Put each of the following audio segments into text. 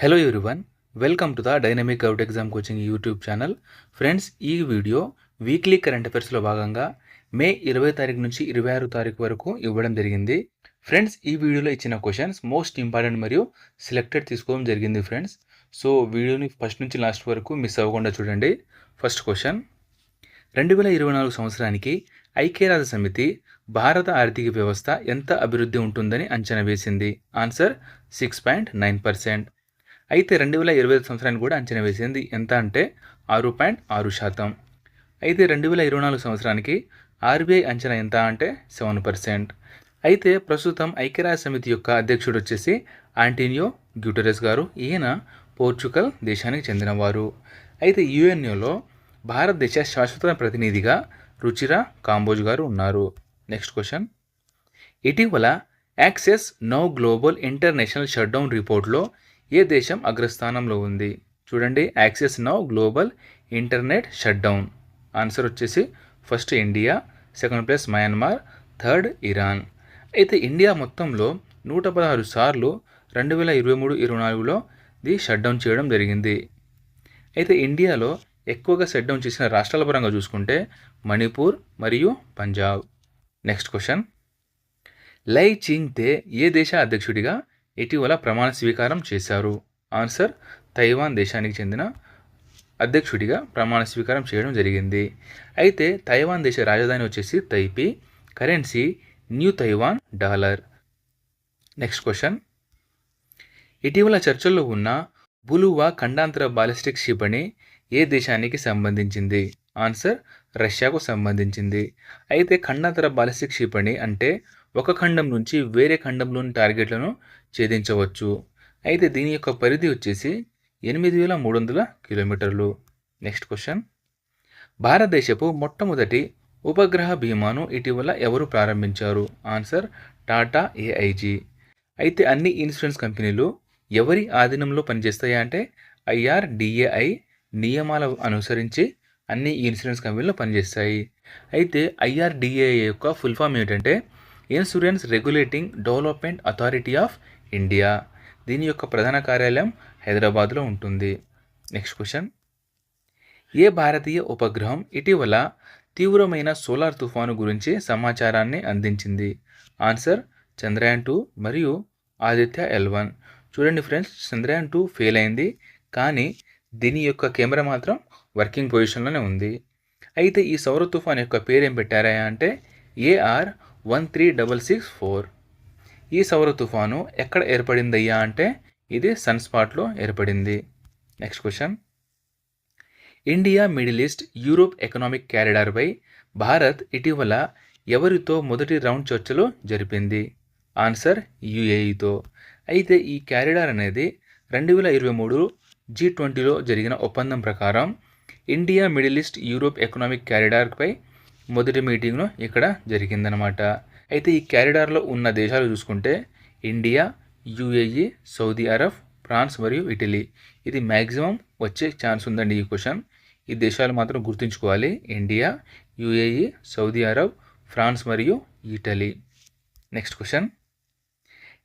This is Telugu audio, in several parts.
Hello everyone welcome to the dynamic out exam coaching YouTube channel friends ఈ వీడియో వీక్లీ కరెంట్ అఫైర్స్లో భాగంగా మే ఇరవై తారీఖు నుంచి ఇరవై ఆరు తారీఖు వరకు ఇవ్వడం జరిగింది. ఫ్రెండ్స్ ఈ వీడియోలో ఇచ్చిన క్వశ్చన్స్ మోస్ట్ ఇంపార్టెంట్ మరియు సెలెక్టెడ్ తీసుకోవడం జరిగింది ఫ్రెండ్స్ సో వీడియోని ఫస్ట్ నుంచి లాస్ట్ వరకు మిస్ అవ్వకుండా చూడండి. ఫస్ట్ క్వశ్చన్ రెండు వేల ఇరవై నాలుగు సంవత్సరానికి ఐక్యరాజ్య సమితి భారత ఆర్థిక వ్యవస్థ ఎంత అభివృద్ధి ఉంటుందని అంచనా వేసింది? Answer six point nine percent అయితే రెండు వేల ఇరవై ఐదు సంవత్సరానికి కూడా అంచనా వేసింది. ఎంత అంటే ఆరు పాయింట్ ఆరు శాతం. అయితే రెండు వేల ఇరవై నాలుగు సంవత్సరానికి ఆర్బీఐ అంచనా ఎంత అంటే సెవెన్ పర్సెంట్. అయితే ప్రస్తుతం ఐక్యరాజ్య సమితి యొక్క అధ్యక్షుడు వచ్చేసి ఆంటీనియో గ్యూటరెస్ గారు. ఈయన పోర్చుగల్ దేశానికి చెందినవారు. అయితే యుఎన్ఓలో భారతదేశ శాశ్వత ప్రతినిధిగా రుచిరా కాంబోజ్ గారు ఉన్నారు. Next question. ఇటీవల access now global international shutdown రిపోర్ట్లో ఏ దేశం అగ్రస్థానంలో ఉంది? చూడండి access now global internet shutdown. Answer వచ్చేసి first India second place Myanmar third Iran. అయితే ఇండియా మొత్తంలో నూట పదహారు సార్లు రెండు వేల ఇరవై మూడు ఇరవై నాలుగులో ఇది షట్డౌన్ చేయడం జరిగింది. అయితే ఇండియాలో ఎక్కువగా షట్డౌన్ చేసిన రాష్ట్రాల పరంగా చూసుకుంటే మణిపూర్ మరియు పంజాబ్. Next question. లై చింగ్ తే ఏ దేశ అధ్యక్షుడిగా ఇటీవల ప్రమాణ స్వీకారం చేశారు. ఆన్సర్ తైవాన్ దేశానికి చెందిన అధ్యక్షుడిగా ప్రమాణ స్వీకారం చేయడం జరిగింది. అయితే తైవాన్ దేశ రాజధాని వచ్చేసి Taipei currency new Taiwan dollar. Next question. ఇటీవల చర్చల్లో ఉన్న బులువా ఖండాంతర బాలిస్టిక్ క్షిపణి ఏ దేశానికి సంబంధించింది? ఆన్సర్ రష్యాకు సంబంధించింది. అయితే ఖండాంతర బాలిస్టిక్ క్షిపణి అంటే ఒక ఖండం నుంచి వేరే ఖండంలోని టార్గెట్లను ఛేదించవచ్చు. అయితే దీని యొక్క పరిధి వచ్చేసి ఎనిమిది వేల మూడు వందల కిలోమీటర్లు. Next question. భారతదేశపు మొట్టమొదటి ఉపగ్రహ బీమాను ఇటీవల ఎవరు ప్రారంభించారు? Answer Tata AIG. అయితే అన్ని ఇన్సూరెన్స్ కంపెనీలు ఎవరి ఆధీనంలో పనిచేస్తాయి అంటే ఐఆర్డిఏఐ నియమాల అనుసరించి అన్ని ఇన్సూరెన్స్ కంపెనీలు పనిచేస్తాయి. అయితే ఐఆర్డిఏఐ యొక్క ఫుల్ ఫామ్ ఏంటంటే insurance regulating development authority of India దీని యొక్క ప్రధాన కార్యాలయం హైదరాబాద్లో ఉంటుంది. నెక్స్ట్ క్వశ్చన్ ఏ భారతీయ ఉపగ్రహం ఇటీవల తీవ్రమైన సోలార్ తుఫాను గురించి సమాచారాన్ని అందించింది? ఆన్సర్ చంద్రయాన్ టూ మరియు ఆదిత్య ఎల్ వన్ చూడండి ఫ్రెండ్స్ చంద్రయాన్ టూ ఫెయిల్ అయింది. కానీ దీని యొక్క కెమెరా మాత్రం వర్కింగ్ పొజిషన్లోనే ఉంది. అయితే ఈ సౌర తుఫాన్ యొక్క పేరు ఏం పెట్టారా అంటే AR one three double six four ఈ సౌర తుఫాను ఎక్కడ ఏర్పడిందయ్యా అంటే ఇది సన్ స్పాట్లో ఏర్పడింది. Next question India middle east Europe economic క్యారిడార్పై Bharat ఇటీవల ఎవరితో మొదటి రౌండ్ చర్చలు జరిపింది? ఆన్సర్ యుఏఈతో. అయితే ఈ క్యారిడార్ అనేది రెండు వేల ఇరవై మూడు జీ ట్వంటీలో జరిగిన ఒప్పందం ప్రకారం India middle east Europe economic క్యారిడార్పై మొదటి మీటింగ్ను ఇక్కడ జరిగిందనమాట అయితే ఈ క్యారిడార్లో ఉన్న దేశాలు చూసుకుంటే India UAE Saudi Arab France మరియు ఇటలీ. ఇది మ్యాక్సిమం వచ్చే ఛాన్స్ ఉందండి ఈ క్వశ్చన్. ఈ దేశాలు మాత్రం గుర్తుంచుకోవాలి. India UAE Saudi Arab France మరియు ఇటలీ. Next question.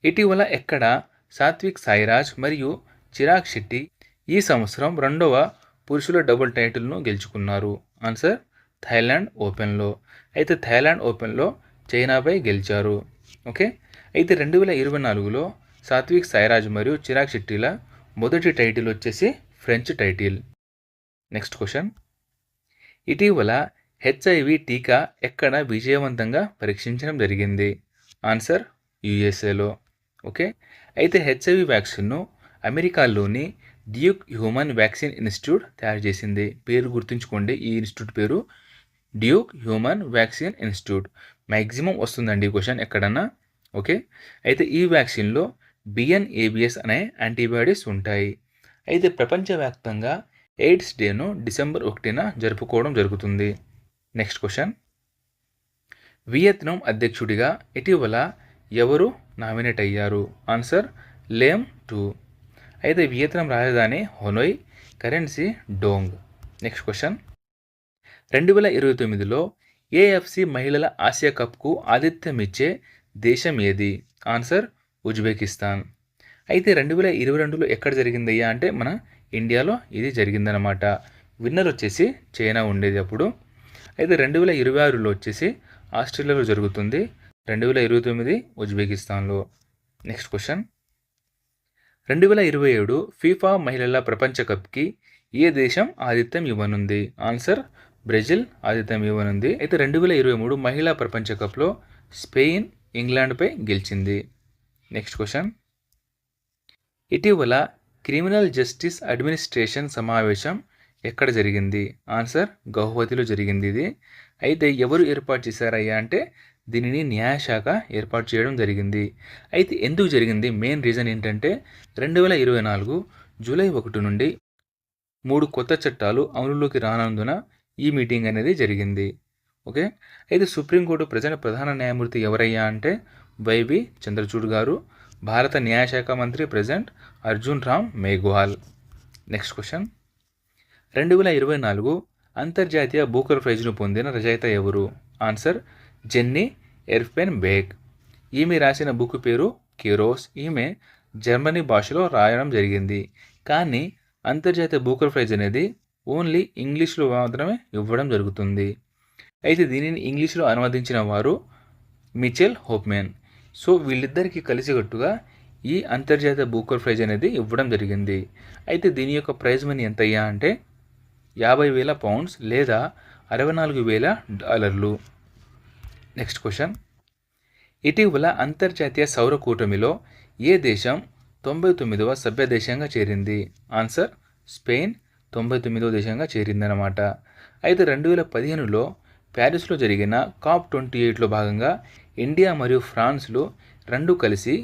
ఇటీవల ఎక్కడ సాత్విక్ సాయిరాజ్ మరియు చిరాగ్ శెట్టి ఈ సంవత్సరం రెండవ పురుషుల డబుల్ టైటిల్ను గెలుచుకున్నారు? ఆన్సర్ థాయిలాండ్ ఓపెన్లో. అయితే థాయిలాండ్ ఓపెన్లో చైనాపై గెలిచారు. ఓకే? అయితే రెండు వేల ఇరవై నాలుగులో సాత్విక్ సాయిరాజ్ మరియు చిరాగ్ శెట్టిల మొదటి టైటిల్ వచ్చేసి ఫ్రెంచ్ టైటిల్. Next question. ఇటీవల హెచ్ఐవి టీకా ఎక్కడ విజయవంతంగా పరీక్షించడం జరిగింది? ఆన్సర్ యుఎస్ఏలో. ఓకే? అయితే హెచ్ఐవి వ్యాక్సిన్ను అమెరికాలోని డ్యూక్ హ్యూమన్ వ్యాక్సిన్ ఇన్స్టిట్యూట్ తయారు చేసింది. పేరు గుర్తుంచుకోండి. ఈ ఇన్స్టిట్యూట్ పేరు Duke human vaccine institute maximum వస్తుందండి క్వశ్చన్ ఎక్కడన్నా? ఓకే అయితే ఈ వ్యాక్సిన్లో బిఎన్ఏబిఎస్ అనే యాంటీబాడీస్ ఉంటాయి. అయితే ప్రపంచవ్యాప్తంగా ఎయిడ్స్ డేను డిసెంబర్ ఒకటిన జరుపుకోవడం జరుగుతుంది. నెక్స్ట్ క్వశ్చన్ వియత్నాం అధ్యక్షుడిగా ఇటీవల ఎవరు నామినేట్ అయ్యారు? ఆన్సర్ లేమ్ టూ అయితే వియత్నాం రాజధాని Hanoi currency dong next question రెండు వేల ఇరవై తొమ్మిదిలో ఏఎఫ్సి మహిళల ఆసియా కప్కు ఆతిథ్యం ఇచ్చే దేశం ఏది? Answer Uzbekistan. అయితే రెండు వేల ఇరవై రెండులో ఎక్కడ జరిగిందయ్యా? అంటే మన ఇండియాలో ఇది జరిగిందనమాట విన్నర్ వచ్చేసి చైనా ఉండేది అప్పుడు. అయితే రెండు వేల ఇరవై ఆరులో వచ్చేసి ఆస్ట్రేలియాలో జరుగుతుంది. రెండు వేల ఇరవై తొమ్మిది ఉజ్బెకిస్తాన్లో. Next question. రెండు వేల ఇరవై ఏడు ఫీఫా మహిళల ప్రపంచ కప్కి ఏ దేశం ఆతిథ్యం ఇవ్వనుంది? ఆన్సర్ బ్రెజిల్ ఆతిథ్యం ఇవ్వనుంది. అయితే రెండు వేల ఇరవై మూడు మహిళా ప్రపంచ కప్లో స్పెయిన్ ఇంగ్లాండ్పై గెలిచింది. Next question. ఇటీవల క్రిమినల్ జస్టిస్ అడ్మినిస్ట్రేషన్ సమావేశం ఎక్కడ జరిగింది? ఆన్సర్ గౌహతిలో జరిగింది ఇది. అయితే ఎవరు ఏర్పాటు చేశారయ్యా అంటే దీనిని న్యాయశాఖ ఏర్పాటు చేయడం జరిగింది. అయితే ఎందుకు జరిగింది? మెయిన్ రీజన్ ఏంటంటే రెండు వేల ఇరవై నాలుగు జూలై ఒకటి నుండి మూడు కొత్త చట్టాలు అమలులోకి రానందున ఈ మీటింగ్ అనేది జరిగింది. ఓకే? అయితే సుప్రీంకోర్టు ప్రజెంట్ ప్రధాన న్యాయమూర్తి ఎవరయ్యా అంటే వైవి చంద్రచూడ్ గారు భారత న్యాయశాఖ మంత్రి present Arjun Ram Meghwal. Next question. రెండు వేల ఇరవై నాలుగు అంతర్జాతీయ బూకర్ ప్రైజ్ను పొందిన రచయిత ఎవరు? Answer Jenny Erpenbeck. ఈమె రాసిన బుక్ పేరు కిరోస్. ఈమె జర్మనీ భాషలో రాయడం జరిగింది. కానీ అంతర్జాతీయ బూకర్ ప్రైజ్ అనేది ఓన్లీ ఇంగ్లీష్లో మాత్రమే ఇవ్వడం జరుగుతుంది. అయితే దీనిని ఇంగ్లీష్లో అనువదించిన వారు మిచెల్ హోప్మెన్. సో వీళ్ళిద్దరికీ కలిసికట్టుగా ఈ అంతర్జాతీయ బూకర్ ప్రైజ్ అనేది ఇవ్వడం జరిగింది. అయితే దీని యొక్క ప్రైజ్ మనీ ఎంత అయ్యా అంటే యాభై వేల పౌండ్స్ లేదా అరవై నాలుగు వేల డాలర్లు. Next question. ఇటీవల అంతర్జాతీయ సౌర కూటమిలో ఏ దేశం తొంభై తొమ్మిదవ సభ్య దేశంగా చేరింది? ఆన్సర్ స్పెయిన్ తొంభై తొమ్మిదో దేశంగా చేరిందన్నమాట. అయితే రెండు వేల పదిహేనులో ప్యారిస్లో జరిగిన కాప్ ట్వంటీ ఎయిట్లో భాగంగా ఇండియా మరియు ఫ్రాన్స్లు రెండు కలిసి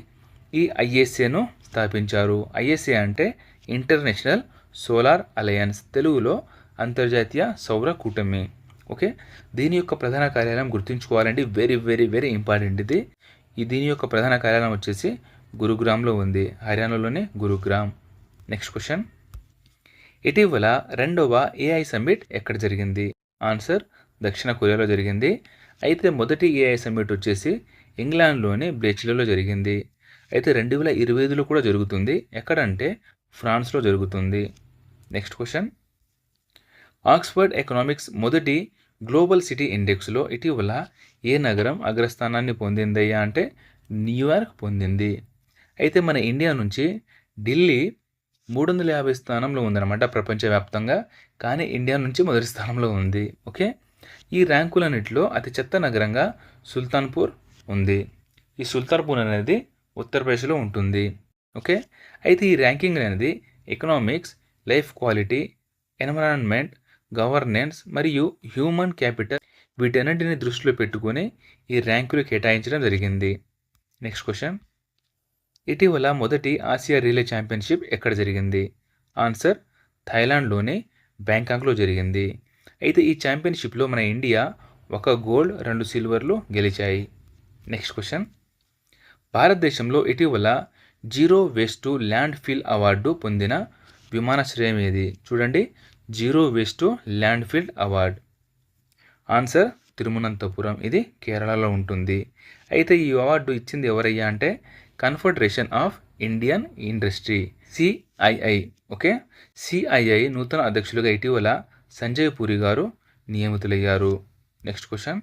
ఈ ఐఎస్ఏను స్థాపించారు. ఐఎస్ఏ అంటే ఇంటర్నేషనల్ సోలార్ అలయన్స్ తెలుగులో అంతర్జాతీయ సౌర కూటమి. ఓకే? దీని యొక్క ప్రధాన కార్యాలయం గుర్తుంచుకోవాలంటే వెరీ వెరీ వెరీ ఇంపార్టెంట్ ఇది ఈ దీని యొక్క ప్రధాన కార్యాలయం వచ్చేసి గురుగ్రామ్లో ఉంది. హర్యానాలోనే గురుగ్రామ్. Next question. ఇటీవల రెండవ ఏఐ సమ్మిట్ ఎక్కడ జరిగింది? ఆన్సర్ దక్షిణ కొరియాలో జరిగింది. అయితే మొదటి ఏఐ సమ్మిట్ వచ్చేసి ఇంగ్లాండ్లోని బ్లేచ్లలో జరిగింది. అయితే రెండు వేల ఇరవై ఐదులో కూడా జరుగుతుంది. ఎక్కడంటే ఫ్రాన్స్లో జరుగుతుంది. నెక్స్ట్ క్వశ్చన్ ఆక్స్ఫర్డ్ ఎకనామిక్స్ మొదటి గ్లోబల్ సిటీ ఇండెక్స్లో ఇటీవల ఏ నగరం అగ్రస్థానాన్ని పొందిందయ్యా అంటే న్యూయార్క్ పొందింది. అయితే మన ఇండియా నుంచి ఢిల్లీ మూడు వందల యాభై స్థానంలో ఉందన్నమాట ప్రపంచవ్యాప్తంగా. కానీ ఇండియా నుంచి మొదటి స్థానంలో ఉంది. ఓకే? ఈ ర్యాంకులన్నింటిలో అతి చెత్త నగరంగా సుల్తాన్పూర్ ఉంది. ఈ సుల్తాన్పూర్ అనేది ఉత్తరప్రదేశ్లో ఉంటుంది. ఓకే? అయితే ఈ ర్యాంకింగ్ అనేది economics life quality environment governance మరియు హ్యూమన్ క్యాపిటల్ వీటన్నింటిని దృష్టిలో పెట్టుకొని ఈ ర్యాంకులు కేటాయించడం జరిగింది. Next question. ఇటీవల మొదటి ఆసియా రిలే ఛాంపియన్షిప్ ఎక్కడ జరిగింది? ఆన్సర్ థాయిలాండ్లోని బ్యాంకాక్లో జరిగింది. అయితే ఈ ఛాంపియన్షిప్లో మన ఇండియా ఒక గోల్డ్ రెండు సిల్వర్లు గెలిచాయి. Next question. భారతదేశంలో ఇటీవల zero waste land fill award పొందిన విమానాశ్రయం ఏది? చూడండి. Zero waste land field award. Answer Thiruvananthapuram. ఇది కేరళలో ఉంటుంది. అయితే ఈ అవార్డు ఇచ్చింది ఎవరయ్యా అంటే confederation of Indian industry CII okay CII నూతన అధ్యక్షులుగా ఇటీవల సంజయ్ పూరి గారు నియమితులయ్యారు. నెక్స్ట్ క్వశ్చన్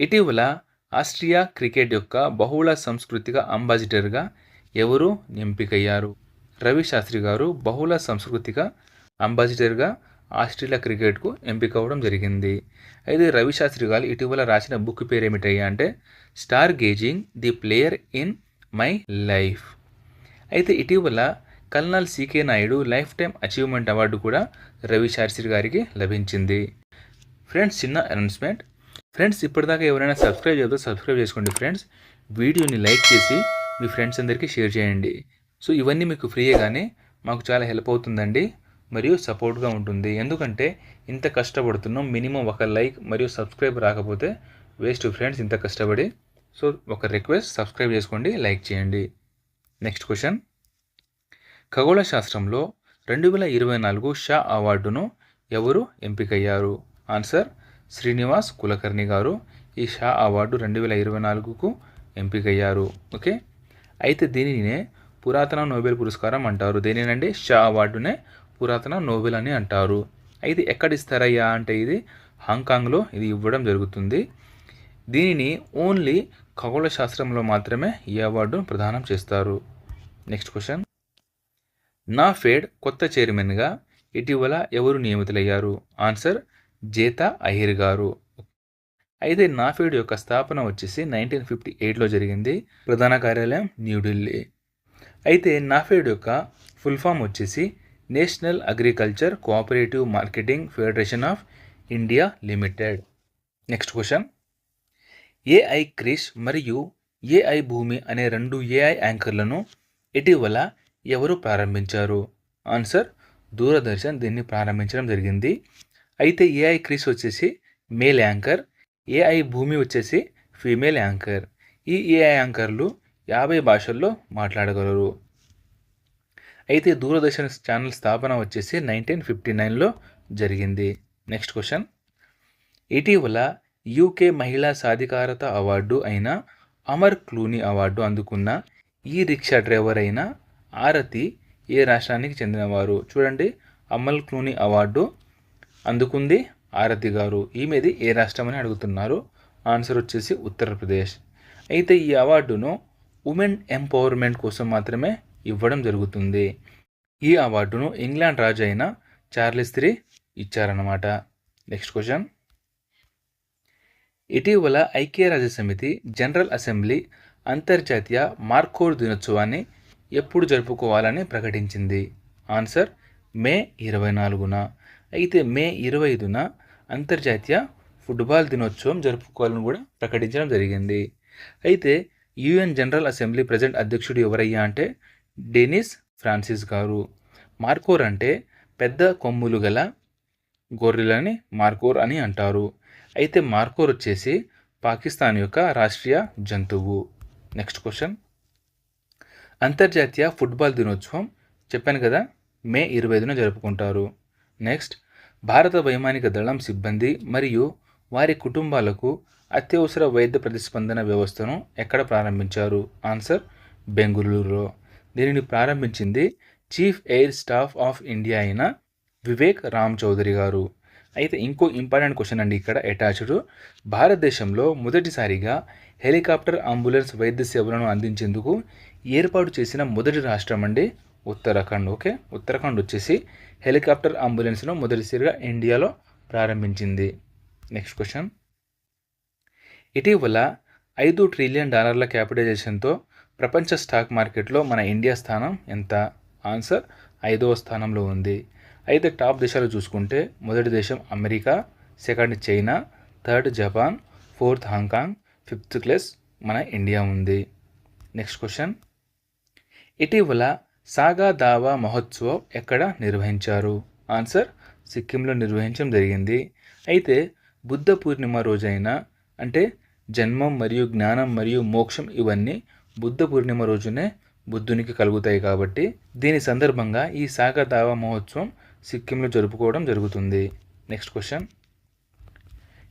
ఇటీవల ఆస్ట్రియా క్రికెట్ యొక్క బహుళ సాంస్కృతిక అంబాసిడర్గా ఎవరు ఎంపికయ్యారు? రవి శాస్త్రి గారు బహుళ సాంస్కృతిక అంబాసిడర్గా ఆస్ట్రేలియా క్రికెట్కు ఎంపిక అవ్వడం జరిగింది. అయితే రవిశాస్త్రి గారు ఇటీవల రాసిన బుక్ పేరు ఏమిటయ్యా అంటే star gazing the player in my life అయితే ఇటీవల colonel CK Naidu life time achievement award కూడా రవి శాస్త్రి గారికి లభించింది. ఫ్రెండ్స్ చిన్న అనౌన్స్మెంట్. ఫ్రెండ్స్ ఇప్పటిదాకా ఎవరైనా సబ్స్క్రైబ్ చేస్తే సబ్స్క్రైబ్ చేసుకోండి ఫ్రెండ్స్. వీడియోని లైక్ చేసి మీ ఫ్రెండ్స్ అందరికీ షేర్ చేయండి. సో ఇవన్నీ మీకు ఫ్రీగానే మాకు చాలా హెల్ప్ అవుతుందండి. మరియు సపోర్ట్గా ఉంటుంది. ఎందుకంటే ఇంత కష్టపడుతున్నాం మినిమం ఒక లైక్ మరియు సబ్స్క్రైబ్ రాకపోతే వేస్ట్ ఫ్రెండ్స్ ఇంత కష్టపడి. సో ఒక రిక్వెస్ట్ సబ్స్క్రైబ్ చేసుకోండి లైక్ చేయండి. Next question. ఖగోళ శాస్త్రంలో రెండు వేల ఇరవై నాలుగు షా అవార్డును ఎవరు ఎంపికయ్యారు? ఆన్సర్ శ్రీనివాస్ కులకర్ణి గారు ఈ షా అవార్డు రెండు వేల ఇరవై నాలుగుకు ఎంపికయ్యారు. ఓకే? అయితే దీనినే పురాతన నోబెల్ పురస్కారం అంటారు. దేనినండి? షా అవార్డునే పురాతన నోబెల్ అని అంటారు. అయితే ఎక్కడ ఇస్తారయ్యా అంటే ఇది హాంకాంగ్లో ఇది ఇవ్వడం జరుగుతుంది. దీనిని ఓన్లీ ఖగోళ శాస్త్రంలో మాత్రమే ఈ అవార్డును ప్రదానం చేస్తారు. Next question. నా ఫేడ్ కొత్త చైర్మన్గా ఇటీవల ఎవరు నియమితులయ్యారు? ఆన్సర్ జేతా అహిర్ గారు. అయితే నాఫెడ్ యొక్క స్థాపన వచ్చేసి నైన్టీన్ ఫిఫ్టీ ఎయిట్లో జరిగింది. ప్రధాన కార్యాలయం న్యూఢిల్లీ అయితే నాఫెడ్ యొక్క ఫుల్ ఫామ్ వచ్చేసి national agriculture cooperative marketing federation of India limited. Next question. AI Krish మరియు ఏఐ భూమి అనే రెండు ఏఐ యాంకర్లను ఇటీవల ఎవరు ప్రారంభించారు? ఆన్సర్ దూరదర్శన్ దీన్ని ప్రారంభించడం జరిగింది. అయితే ఏఐ క్రిష్ వచ్చేసి మేల్ యాంకర్ ఏఐ భూమి వచ్చేసి ఫీమేల్ యాంకర్. ఈ ఏఐ యాంకర్లు యాభై భాషల్లో మాట్లాడగలరు. అయితే దూరదర్శన్ ఛానల్ స్థాపన వచ్చేసి నైన్టీన్ ఫిఫ్టీ నైన్లో జరిగింది. Next question. ఇటీవల యూకే మహిళా సాధికారత అవార్డు అయిన అమర్ క్లూనీ అవార్డు అందుకున్న ఈ రిక్షా డ్రైవర్ అయిన ఆరతి ఏ రాష్ట్రానికి చెందినవారు? చూడండి. అమల్ క్లూనీ అవార్డు అందుకుంది ఆరతి గారు. ఈమెది ఏ రాష్ట్రం అని అడుగుతున్నారు? ఆన్సర్ వచ్చేసి ఉత్తరప్రదేశ్. అయితే ఈ అవార్డును ఉమెన్ ఎంపవర్మెంట్ కోసం మాత్రమే ఇవ్వడం జరుగుతుంది. ఈ అవార్డును ఇంగ్లాండ్ రాజు అయిన చార్లెస్ త్రీ ఇచ్చారన్నమాట. Next question. ఇటీవల ఐక్యరాజ్య సమితి జనరల్ అసెంబ్లీ అంతర్జాతీయ మార్కోర్ దినోత్సవాన్ని ఎప్పుడు జరుపుకోవాలని ప్రకటించింది? ఆన్సర్ మే ఇరవై నాలుగున. అయితే మే ఇరవై ఐదున అంతర్జాతీయ ఫుట్బాల్ దినోత్సవం జరుపుకోవాలని కూడా ప్రకటించడం జరిగింది. అయితే యుఎన్ జనరల్ అసెంబ్లీ ప్రజెంట్ అధ్యక్షుడు ఎవరయ్యా అంటే డెనిస్ ఫ్రాన్సిస్ గారు మార్కోర్ అంటే పెద్ద కొమ్ములు గల గొర్రెలని మార్కోర్ అని అంటారు. అయితే మార్కోర్ వచ్చేసి పాకిస్తాన్ యొక్క రాష్ట్రీయ జంతువు. Next question. అంతర్జాతీయ ఫుట్బాల్ దినోత్సవం చెప్పాను కదా మే ఇరవై ఐదున జరుపుకుంటారు. నెక్స్ట్ భారత వైమానిక దళం సిబ్బంది మరియు వారి కుటుంబాలకు అత్యవసర వైద్య ప్రతిస్పందన వ్యవస్థను ఎక్కడ ప్రారంభించారు? ఆన్సర్ బెంగళూరులో. దీనిని ప్రారంభించింది chief air staff of India అయిన వివేక్ రామ్ చౌదరి గారు. అయితే ఇంకో ఇంపార్టెంట్ క్వశ్చన్ అండి ఇక్కడ అటాచ్డ్. భారతదేశంలో మొదటిసారిగా హెలికాప్టర్ అంబులెన్స్ వైద్య సేవలను అందించేందుకు ఏర్పాటు చేసిన మొదటి రాష్ట్రం అండి ఉత్తరాఖండ్. ఓకే ఉత్తరాఖండ్ వచ్చేసి హెలికాప్టర్ అంబులెన్స్ను మొదటిసారిగా ఇండియాలో ప్రారంభించింది. Next question. ఇటీవల ఐదు ట్రిలియన్ డాలర్ల క్యాపిటలైజేషన్తో ప్రపంచ స్టాక్ మార్కెట్లో మన ఇండియా స్థానం ఎంత? ఆన్సర్ ఐదవ స్థానంలో ఉంది. అయితే టాప్ దేశాలు చూసుకుంటే మొదటి దేశం America second China third Japan fourth Hong Kong fifth place మన ఇండియా ఉంది. Next question. ఇటీవల సాగా దావా మహోత్సవం ఎక్కడ నిర్వహించారు? ఆన్సర్ సిక్కింలో నిర్వహించడం జరిగింది. అయితే బుద్ధ పూర్ణిమ రోజైన అంటే జన్మం మరియు జ్ఞానం మరియు మోక్షం ఇవన్నీ బుద్ధ పూర్ణిమ రోజునే బుద్ధునికి కలుగుతాయి కాబట్టి దీని సందర్భంగా ఈ సాగర్ దావా మహోత్సవం సిక్కింలో జరుపుకోవడం జరుగుతుంది. నెక్స్ట్ క్వశ్చన్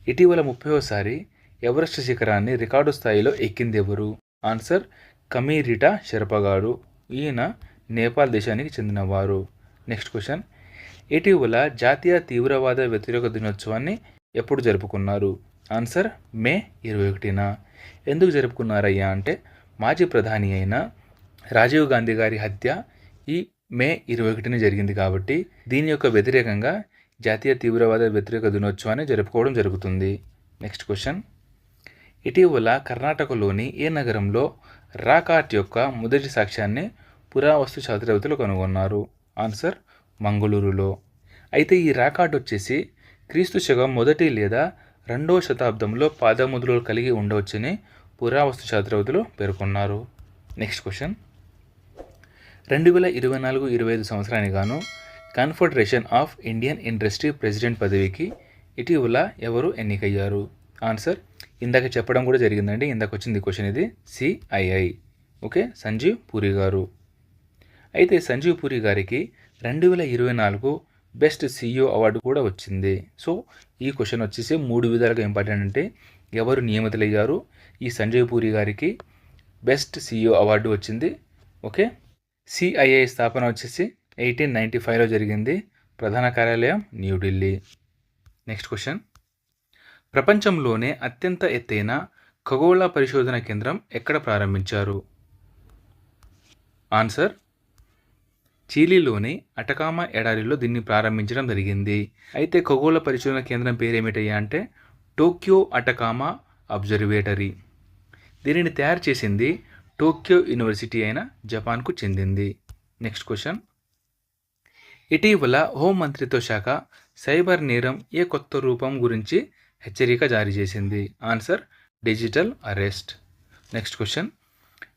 ఇటీవల ముప్పైవసారి ఎవరెస్ట్ శిఖరాన్ని రికార్డు స్థాయిలో ఎక్కింది ఎవరు? ఆన్సర్ కమీరిటా షెర్పగాడు ఈయన నేపాల్ దేశానికి చెందినవారు. నెక్స్ట్ క్వశ్చన్ ఇటీవల జాతీయ తీవ్రవాద వ్యతిరేక దినోత్సవాన్ని ఎప్పుడు జరుపుకున్నారు? ఆన్సర్ మే ఇరవై ఒకటిన. ఎందుకు జరుపుకున్నారయ్యా అంటే మాజీ ప్రధాని అయిన రాజీవ్ గాంధీ గారి హత్య ఈ మే ఇరవై ఒకటిన జరిగింది కాబట్టి దీని యొక్క వ్యతిరేకంగా జాతీయ తీవ్రవాద వ్యతిరేక దినోత్సవాన్ని జరుపుకోవడం జరుగుతుంది. నెక్స్ట్ క్వశ్చన్ ఇటీవల కర్ణాటకలోని ఏ నగరంలో రాకాట్ యొక్క మొదటి సాక్ష్యాన్ని పురావస్తు శాస్త్రవేత్తలు కనుగొన్నారు? ఆన్సర్ మంగళూరులో. అయితే ఈ రాకాట్ వచ్చేసి క్రీస్తు శకం మొదటి లేదా రెండవ శతాబ్దంలో పాదముద్రలు కలిగి ఉండవచ్చని పురావస్తు శాస్త్రవేత్తలు పేర్కొన్నారు. నెక్స్ట్ క్వశ్చన్ రెండు వేల ఇరవై నాలుగు ఇరవై ఐదు సంవత్సరానికి గాను confederation of Indian industry president పదవికి ఇటీవల ఎవరు ఎన్నికయ్యారు? ఆన్సర్ ఇందాక చెప్పడం కూడా జరిగిందండి. ఇందాక వచ్చింది క్వశ్చన్ ఇది. సిఐఐ ఓకే సంజీవ్ పూరి గారు. అయితే సంజీవ్ పూరి గారికి రెండు వేల ఇరవై నాలుగు బెస్ట్ సిఇఓ అవార్డు కూడా వచ్చింది. సో ఈ క్వశ్చన్ వచ్చేసి మూడు విధాలుగా ఇంపార్టెంట్ అంటే ఎవరు నియమితులయ్యారు? ఈ సంజయ్ పూరి గారికి బెస్ట్ సిఇఓ అవార్డు వచ్చింది. ఓకే? సిఐఏ స్థాపన వచ్చేసి ఎయిటీన్ నైంటీ ఫైవ్లో జరిగింది. ప్రధాన కార్యాలయం న్యూఢిల్లీ. నెక్స్ట్ క్వశ్చన్ ప్రపంచంలోనే అత్యంత ఎత్తైన ఖగోళ పరిశోధన కేంద్రం ఎక్కడ ప్రారంభించారు? ఆన్సర్ చీలీలోని అటకామా ఎడారిలో దీన్ని ప్రారంభించడం జరిగింది. అయితే ఖగోళ పరిశోధన కేంద్రం పేరు ఏమిటయ్యా అంటే టోక్యో అటకామా అబ్జర్వేటరీ. దీనిని తయారు చేసింది టోక్యో యూనివర్సిటీ అయిన జపాన్కు చెందింది. Next question. ఇటీవల హోం మంత్రిత్వ శాఖ సైబర్ నేరం ఏ కొత్త రూపం గురించి హెచ్చరిక జారీ చేసింది? Answer digital arrest. Next question.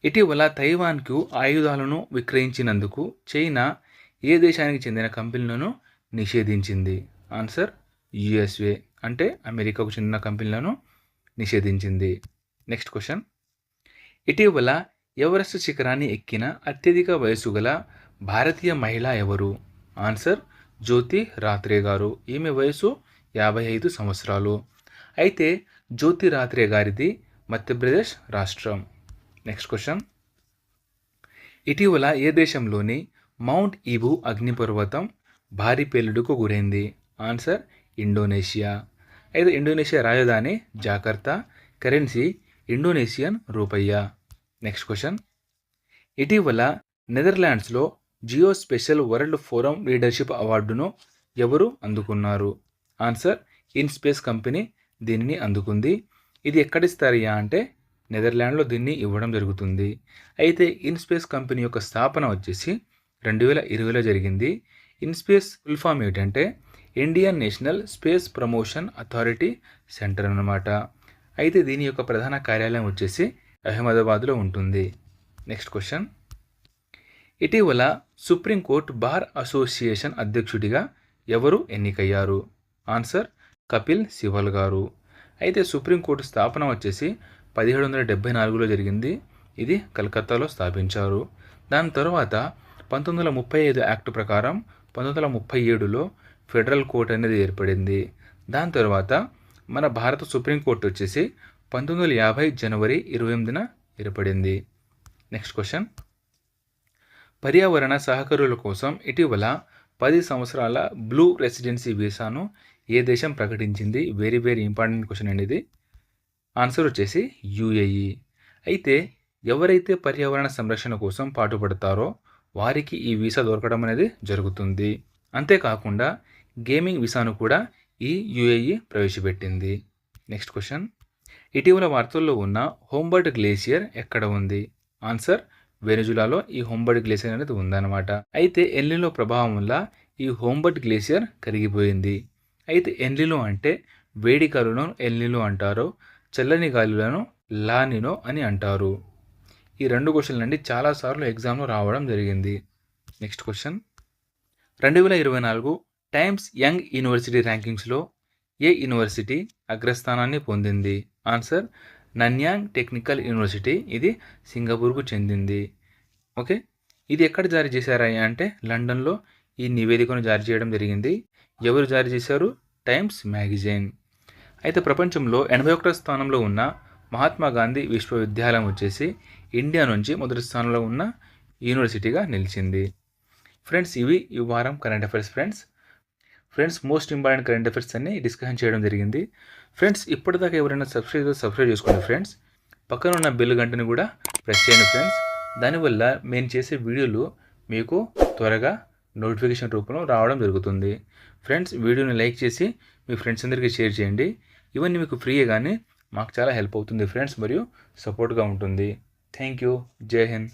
ఇటీవల తైవాన్కు ఆయుధాలను విక్రయించినందుకు చైనా ఏ దేశానికి చెందిన కంపెనీలను నిషేధించింది? ఆన్సర్ యుఎస్ఏ అంటే అమెరికాకు చెందిన కంపెనీలను నిషేధించింది. Next question. ఇటీవల ఎవరెస్ట్ శిఖరాన్ని ఎక్కిన అత్యధిక వయసు గల భారతీయ మహిళ ఎవరు? ఆన్సర్ జ్యోతి రాత్రే గారు. ఈమె వయసు యాభై ఐదు సంవత్సరాలు. అయితే జ్యోతి రాత్రే గారిది మధ్యప్రదేశ్ రాష్ట్రం. నెక్స్ట్ క్వశ్చన్ ఇటీవల ఏ దేశంలోని మౌంట్ ఈబు అగ్నిపర్వతం భారీ పేలుడుకు గురైంది? Answer Indonesia. అయితే ఇండోనేషియా రాజధాని జాకర్తా కరెన్సీ ఇండోనేషియన్ రూపయ్య. నెక్స్ట్ క్వశ్చన్ ఇటీవల నెదర్లాండ్స్లో geo special world forum leadership అవార్డును ఎవరు అందుకున్నారు? ఆన్సర్ ఇన్ స్పేస్ కంపెనీ దీనిని అందుకుంది. ఇది ఎక్కడిస్తారయ్యా అంటే నెదర్లాండ్లో దీన్ని ఇవ్వడం జరుగుతుంది. అయితే ఇన్ స్పేస్ కంపెనీ యొక్క స్థాపన వచ్చేసి రెండు వేల ఇరవైలో జరిగింది. ఇన్ స్పేస్ ఫుల్ ఫామ్ ఏంటంటే Indian national space promotion authority centre అన్నమాట. అయితే దీని యొక్క ప్రధాన కార్యాలయం వచ్చేసి అహ్మదాబాద్లో ఉంటుంది. నెక్స్ట్ క్వశ్చన్ ఇటీవల సుప్రీంకోర్టు బార్ అసోసియేషన్ అధ్యక్షుడిగా ఎవరు ఎన్నికయ్యారు? ఆన్సర్ కపిల్ సివల్ గారు. అయితే సుప్రీంకోర్టు స్థాపన వచ్చేసి పదిహేడు వందల డెబ్బై నాలుగులో జరిగింది. ఇది కలకత్తాలో స్థాపించారు. దాని తర్వాత పంతొమ్మిది వందల ముప్పై ఐదు యాక్ట్ ప్రకారం పంతొమ్మిది వందల ముప్పై ఏడులో ఫెడరల్ కోర్ట్ అనేది ఏర్పడింది. దాని తర్వాత మన భారత సుప్రీంకోర్టు వచ్చేసి పంతొమ్మిది వందల యాభై జనవరి ఇరవై ఎనిమిదిన ఏర్పడింది. నెక్స్ట్ క్వశ్చన్ పర్యావరణ సహకారుల కోసం ఇటీవల పది సంవత్సరాల బ్లూ రెసిడెన్సీ వీసాను ఏ దేశం ప్రకటించింది? వెరీ వెరీ ఇంపార్టెంట్ క్వశ్చన్ అండి ఇది. ఆన్సర్ వచ్చేసి యుఏఈ. అయితే ఎవరైతే పర్యావరణ సంరక్షణ కోసం పాటుపడతారో వారికి ఈ వీసా దొరకడం అనేది జరుగుతుంది. అంతేకాకుండా గేమింగ్ వీసాను కూడా ఈ యుఏఈ ప్రవేశపెట్టింది. నెక్స్ట్ క్వశ్చన్ ఇటీవల వార్తల్లో ఉన్న హోంబర్డ్ గ్లేసియర్ ఎక్కడ ఉంది? ఆన్సర్ వెనుజులాలో ఈ హోంబర్డ్ గ్లేసియర్ అనేది ఉందన్నమాట. అయితే ఎన్లిలో ప్రభావం వల్ల ఈ హోంబర్డ్ గ్లేసియర్ కరిగిపోయింది. అయితే ఎన్లిలో అంటే వేడి గాలులను ఎల్నిలో అంటారు? చల్లని గాలులను లానినో అని అంటారు. ఈ రెండు క్వశ్చన్లు అండి చాలాసార్లు ఎగ్జామ్లో రావడం జరిగింది. నెక్స్ట్ క్వశ్చన్ రెండు వేల ఇరవై నాలుగు టైమ్స్ యంగ్ యూనివర్సిటీ ర్యాంకింగ్స్లో ఏ యూనివర్సిటీ అగ్రస్థానాన్ని పొందింది? Answer Nanyang technical university. ఇది సింగపూర్కు చెందింది. ఓకే? ఇది ఎక్కడ జారీ చేశారా అంటే లండన్లో ఈ నివేదికను జారీ చేయడం జరిగింది. ఎవరు జారీ చేశారు? Times magazine. అయితే ప్రపంచంలో ఎనభై ఒకటో స్థానంలో ఉన్న మహాత్మా గాంధీ విశ్వవిద్యాలయం వచ్చేసి ఇండియా నుంచి మొదటి స్థానంలో ఉన్న యూనివర్సిటీగా నిలిచింది. ఫ్రెండ్స్ ఇవి ఈ వారం current affairs friends. Friends most important current affairs అన్ని డిస్కషన్ చేయడం జరిగింది. ఫ్రెండ్స్ ఇప్పటిదాకా ఎవరైనా సబ్స్క్రైబ్ సబ్స్క్రైబ్ చేసుకోండి ఫ్రెండ్స్ పక్కన ఉన్న బెల్ గంటని కూడా ప్రెస్ చేయండి ఫ్రెండ్స్ దానివల్ల మేము చేసే వీడియోలు మీకు త్వరగా నోటిఫికేషన్ రూపంలో రావడం జరుగుతుంది. ఫ్రెండ్స్ వీడియోని లైక్ చేసి మీ ఫ్రెండ్స్ అందరికీ షేర్ చేయండి. ఇవన్నీ మీకు ఫ్రీయే కానీ మాకు చాలా హెల్ప్ అవుతుంది ఫ్రెండ్స్ మరియు సపోర్ట్గా ఉంటుంది. థ్యాంక్ యూ జై హింద్